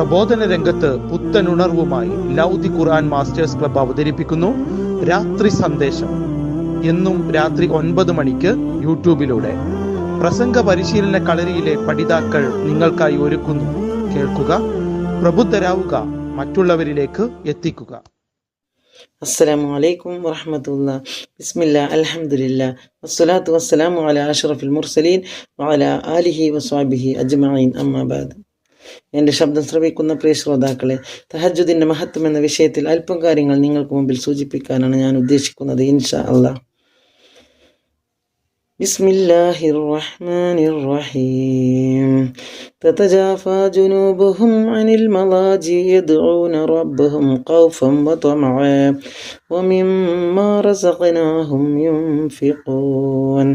പ്രബോധന രംഗത്ത് പുത്തനുണർവുമായി ലൗദി ഖുർആൻ masters club അവതരിപ്പിക്കുന്നു രാത്രി സന്ദേശം. എന്നും രാത്രി ഒൻപത് മണിക്ക് യൂട്യൂബിലൂടെ. പ്രസംഗ പരിശീലന കളരിയിലെ പഠിതാക്കൾ നിങ്ങൾക്കായി ഒരുക്കുന്നു. കേൾക്കുക പ്രബുദ്ധരാവുക മറ്റുള്ളവരിലേക്ക് എത്തിക്കുക. അസ്സലാമു അലൈക്കും വറഹമത്തുല്ല ബിസ്മില്ല അലഹമുല്ല വസ്സലാത്തു വസ്സലാമു അല അഷറഫുൽ മുർസലീൻ വഅല ആലിഹി വസ്വാബിഹി അജ്മഈൻ. അമ്മാബാദ്. وصحبه أجمعين أما بعد എൻ്റെ ശബ്ദം ശ്രവിക്കുന്ന പ്രിയ ശ്രോതാക്കളെ തഹജുദിൻ്റെ മഹത്വം എന്ന വിഷയത്തിൽ അല്പം കാര്യങ്ങൾ നിങ്ങൾക്ക് മുമ്പിൽ സൂചിപ്പിക്കാനാണ് ഞാൻ ഉദ്ദേശിക്കുന്നത് ഇൻഷാ അള്ളാഹ് بسم الله الرحمن الرحيم تتجافى جنوبهم عن المضاجع يدعون ربهم خوفا وطمعا ومما رزقناهم ينفقون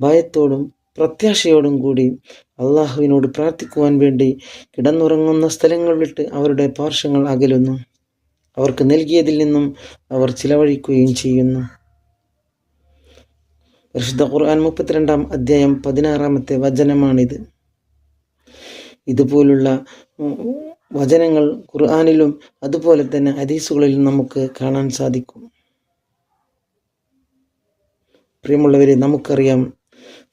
ഭയത്തോടും പ്രത്യാശയോടും കൂടി അള്ളാഹുവിനോട് പ്രാർത്ഥിക്കുവാൻ വേണ്ടി കിടന്നുറങ്ങുന്ന സ്ഥലങ്ങൾ വിട്ട് അവരുടെ പാർശ്വങ്ങൾ അകലുന്നു. അവർക്ക് നൽകിയതിൽ നിന്നും അവർ ചിലവഴിക്കുകയും ചെയ്യുന്നു. പരിശുദ്ധ ഖുർആൻ മുപ്പത്തിരണ്ടാം അധ്യായം പതിനാറാമത്തെ വചനമാണിത്. ഇതുപോലുള്ള വചനങ്ങൾ ഖുർആാനിലും അതുപോലെ തന്നെ ഹദീസുകളിലും നമുക്ക് കാണാൻ സാധിക്കും. പ്രിയമുള്ളവരെ നമുക്കറിയാം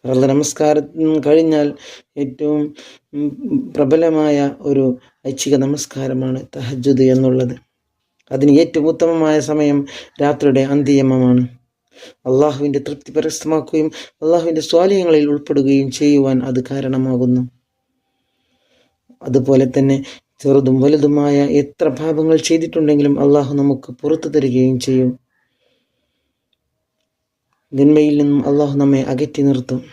ഫർദ് നമസ്കാരം കഴിഞ്ഞാൽ ഏറ്റവും പ്രബലമായ ഒരു ഐച്ഛിക നമസ്കാരമാണ് തഹജുദ് എന്നുള്ളത്. അതിന് ഏറ്റവും ഉത്തമമായ സമയം രാത്രിയുടെ അന്ത്യമമാണ്. അള്ളാഹുവിന്റെ തൃപ്തി പരസ്യമാക്കുകയും അള്ളാഹുവിന്റെ സ്വാലയങ്ങളിൽ ഉൾപ്പെടുകയും ചെയ്യുവാൻ അത് കാരണമാകുന്നു. അതുപോലെ തന്നെ ചെറുതും വലുതുമായ എത്ര പാപങ്ങൾ ചെയ്തിട്ടുണ്ടെങ്കിലും അള്ളാഹു നമുക്ക് പുറത്തു തരികയും ചെയ്യും. നന്മയിൽ നിന്നും അള്ളാഹു നമ്മെ അകറ്റി നിർത്തും.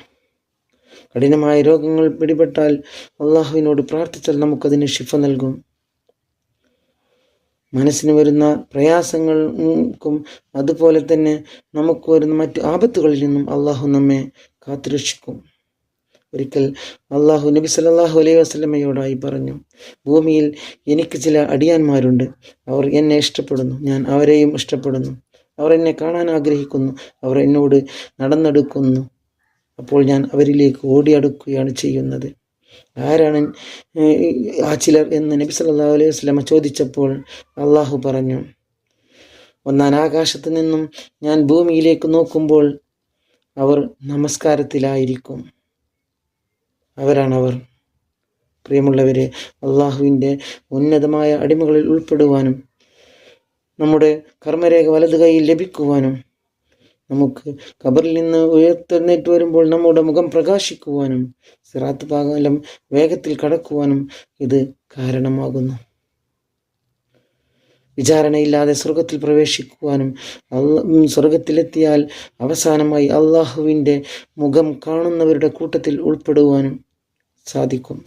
കഠിനമായ രോഗങ്ങൾ പിടിപെട്ടാൽ അള്ളാഹുവിനോട് പ്രാർത്ഥിച്ചാൽ നമുക്കതിന് ശിഫ നൽകും. മനസ്സിന് വരുന്ന പ്രയാസങ്ങൾക്കും അതുപോലെ തന്നെ നമുക്ക് വരുന്ന മറ്റു ആപത്തുകളിൽ നിന്നും അള്ളാഹു നമ്മെ കാത്തുരക്ഷിക്കും. ഒരിക്കൽ അള്ളാഹു നബി സല്ലല്ലാഹു അലൈഹി വസ്ലമയോടായി പറഞ്ഞു ഭൂമിയിൽ എനിക്ക് ചില അടിയാന്മാരുണ്ട്. അവർ എന്നെ ഇഷ്ടപ്പെടുന്നു. ഞാൻ അവരെയും ഇഷ്ടപ്പെടുന്നു. അവർ എന്നെ കാണാൻ ആഗ്രഹിക്കുന്നു. അവർ എന്നോട് നടന്നെടുക്കുന്നു. അപ്പോൾ ഞാൻ അവരിലേക്ക് ഓടിയടുക്കുകയാണ് ചെയ്യുന്നത്. ആരാണ് ആ ചിലർ എന്ന് നബി സല്ലാ അലൈഹി വസ്ലമ ചോദിച്ചപ്പോൾ അള്ളാഹു പറഞ്ഞു ഒന്നാൻ ആകാശത്ത് നിന്നും ഞാൻ ഭൂമിയിലേക്ക് നോക്കുമ്പോൾ അവർ നമസ്കാരത്തിലായിരിക്കും. അവരാണവർ പ്രിയമുള്ളവരെ അള്ളാഹുവിന്റെ ഉന്നതമായ അടിമകളിൽ ഉൾപ്പെടുവാനും നമ്മുടെ കർമ്മരേഖ വലത് കൈയിൽ ലഭിക്കുവാനും നമുക്ക് ഖബറിൽ നിന്ന് ഉയർത്തെഴുന്നേറ്റ് വരുമ്പോൾ നമ്മുടെ മുഖം പ്രകാശിക്കുവാനും സിറാത്ത് പാകാലം വേഗത്തിൽ കടക്കുവാനും ഇത് കാരണമാകുന്നു. വിചാരണയില്ലാതെ സ്വർഗത്തിൽ പ്രവേശിക്കുവാനും സ്വർഗത്തിലെത്തിയാൽ അവസാനമായി അള്ളാഹുവിന്റെ മുഖം കാണുന്നവരുടെ കൂട്ടത്തിൽ ഉൾപ്പെടുവാനും സാധിക്കും.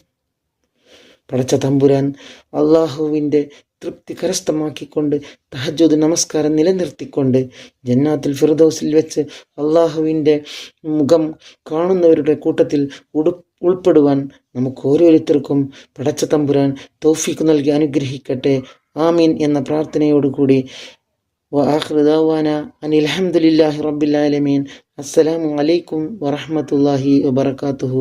പടച്ച തമ്പുരാൻ അള്ളാഹുവിന്റെ തൃപ്തി കരസ്ഥമാക്കിക്കൊണ്ട് തഹജുദ് നമസ്കാരം നിലനിർത്തിക്കൊണ്ട് ജന്നാത്തുൽ ഫിർദൗസിൽ വെച്ച് അള്ളാഹുവിന്റെ മുഖം കാണുന്നവരുടെ കൂട്ടത്തിൽ ഉടു ഉൾപ്പെടുവാൻ നമുക്ക് ഓരോരുത്തർക്കും പടച്ച തമ്പുരാൻ തൗഫീഖ് നൽകി അനുഗ്രഹിക്കട്ടെ. ആമീൻ എന്ന പ്രാർത്ഥനയോടുകൂടി. വആഖ്രിദാവാന അനിൽഹമുല്ലാഹി റബ്ബിൽ ആലമീൻ. അസ്സലാമു അലൈക്കും വറഹ്മത്തുള്ളാഹി വബർക്കാത്തുഹു